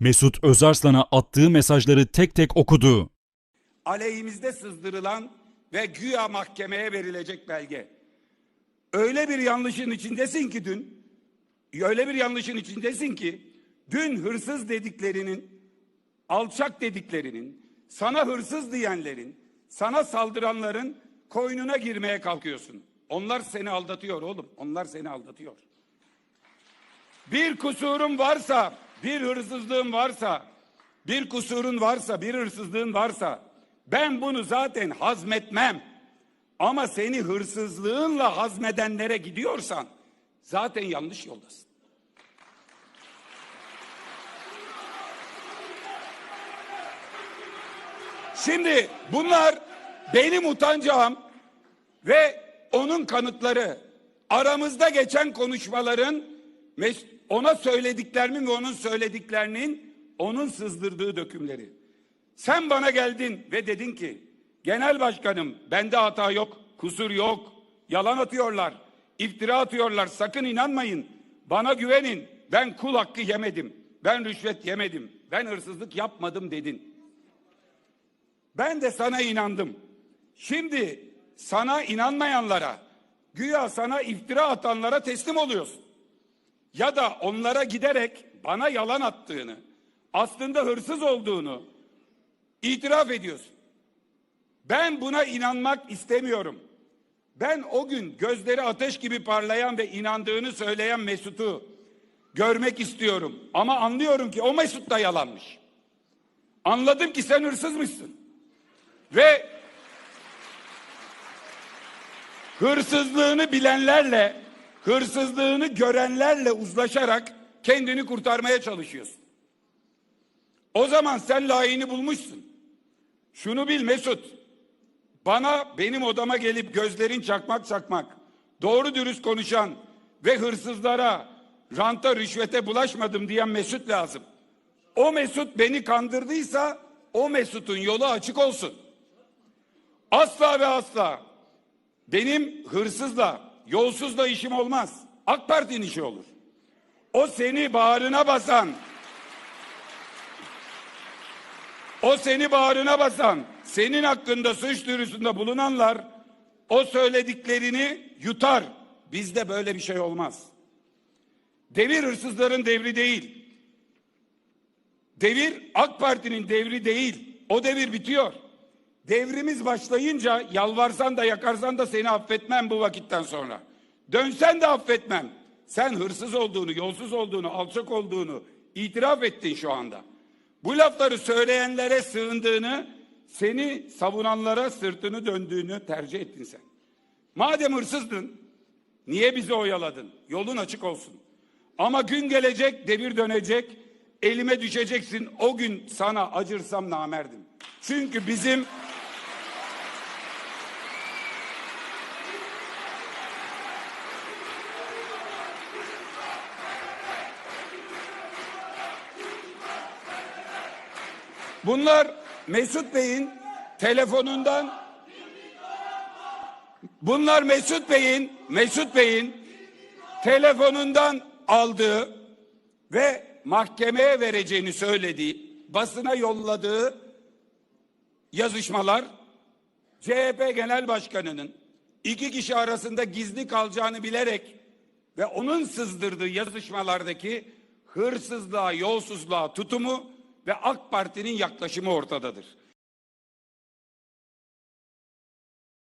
Mesut Özarslan'a attığı mesajları tek tek okudu. aleyhimizde sızdırılan ve güya mahkemeye verilecek belge. Öyle bir yanlışın içindesin ki dün, öyle bir yanlışın içindesin ki dün hırsız dediklerinin, alçak dediklerinin, sana hırsız diyenlerin, sana saldıranların koynuna girmeye kalkıyorsun. Onlar seni aldatıyor oğlum. Onlar seni aldatıyor. Bir kusurun varsa, bir hırsızlığın varsa, bir kusurun varsa, bir hırsızlığın varsa ben bunu zaten hazmetmem. Ama seni hırsızlığınla hazmedenlere gidiyorsan zaten yanlış yoldasın. Şimdi bunlar benim utancağım ve onun kanıtları aramızda geçen konuşmaların mes- ona söylediklerimin ve onun söylediklerinin onun sızdırdığı dökümleri. Sen bana geldin ve dedin ki genel başkanım bende hata yok, kusur yok, yalan atıyorlar, iftira atıyorlar sakın inanmayın. Bana güvenin ben kul hakkı yemedim, ben rüşvet yemedim, ben hırsızlık yapmadım dedin. Ben de sana inandım. Şimdi sana inanmayanlara, güya sana iftira atanlara teslim oluyorsun. Ya da onlara giderek bana yalan attığını, aslında hırsız olduğunu itiraf ediyorsun. Ben buna inanmak istemiyorum. Ben o gün gözleri ateş gibi parlayan ve inandığını söyleyen Mesut'u görmek istiyorum. Ama anlıyorum ki o Mesut da yalanmış. Anladım ki sen hırsızmışsın. Ve hırsızlığını bilenlerle, hırsızlığını görenlerle uzlaşarak kendini kurtarmaya çalışıyorsun. O zaman sen layığını bulmuşsun. Şunu bil Mesut. Bana benim odama gelip gözlerin çakmak çakmak, doğru dürüst konuşan ve hırsızlara, ranta, rüşvete bulaşmadım diyen Mesut lazım. O Mesut beni kandırdıysa o Mesut'un yolu açık olsun. Asla ve asla benim hırsızla, yolsuzla işim olmaz. AK Parti'nin işi olur. O seni bağrına basan, o seni bağrına basan, senin hakkında suç duyurusunda bulunanlar o söylediklerini yutar. Bizde böyle bir şey olmaz. Devir hırsızların devri değil. Devir AK Parti'nin devri değil. O devir bitiyor. Devrimiz başlayınca yalvarsan da yakarsan da seni affetmem bu vakitten sonra. Dönsen de affetmem. Sen hırsız olduğunu, yolsuz olduğunu, alçak olduğunu itiraf ettin şu anda. Bu lafları söyleyenlere sığındığını, seni savunanlara sırtını döndüğünü tercih ettin sen. Madem hırsızdın, niye bizi oyaladın? Yolun açık olsun. Ama gün gelecek, devir dönecek, elime düşeceksin. O gün sana acırsam namerdim. Çünkü bizim Bunlar Mesut Bey'in telefonundan Bunlar Mesut Bey'in Mesut Bey'in telefonundan aldığı ve mahkemeye vereceğini söylediği, basına yolladığı yazışmalar CHP Genel Başkanı'nın iki kişi arasında gizli kalacağını bilerek ve onun sızdırdığı yazışmalardaki hırsızlığa, yolsuzluğa tutumu ve AK Parti'nin yaklaşımı ortadadır.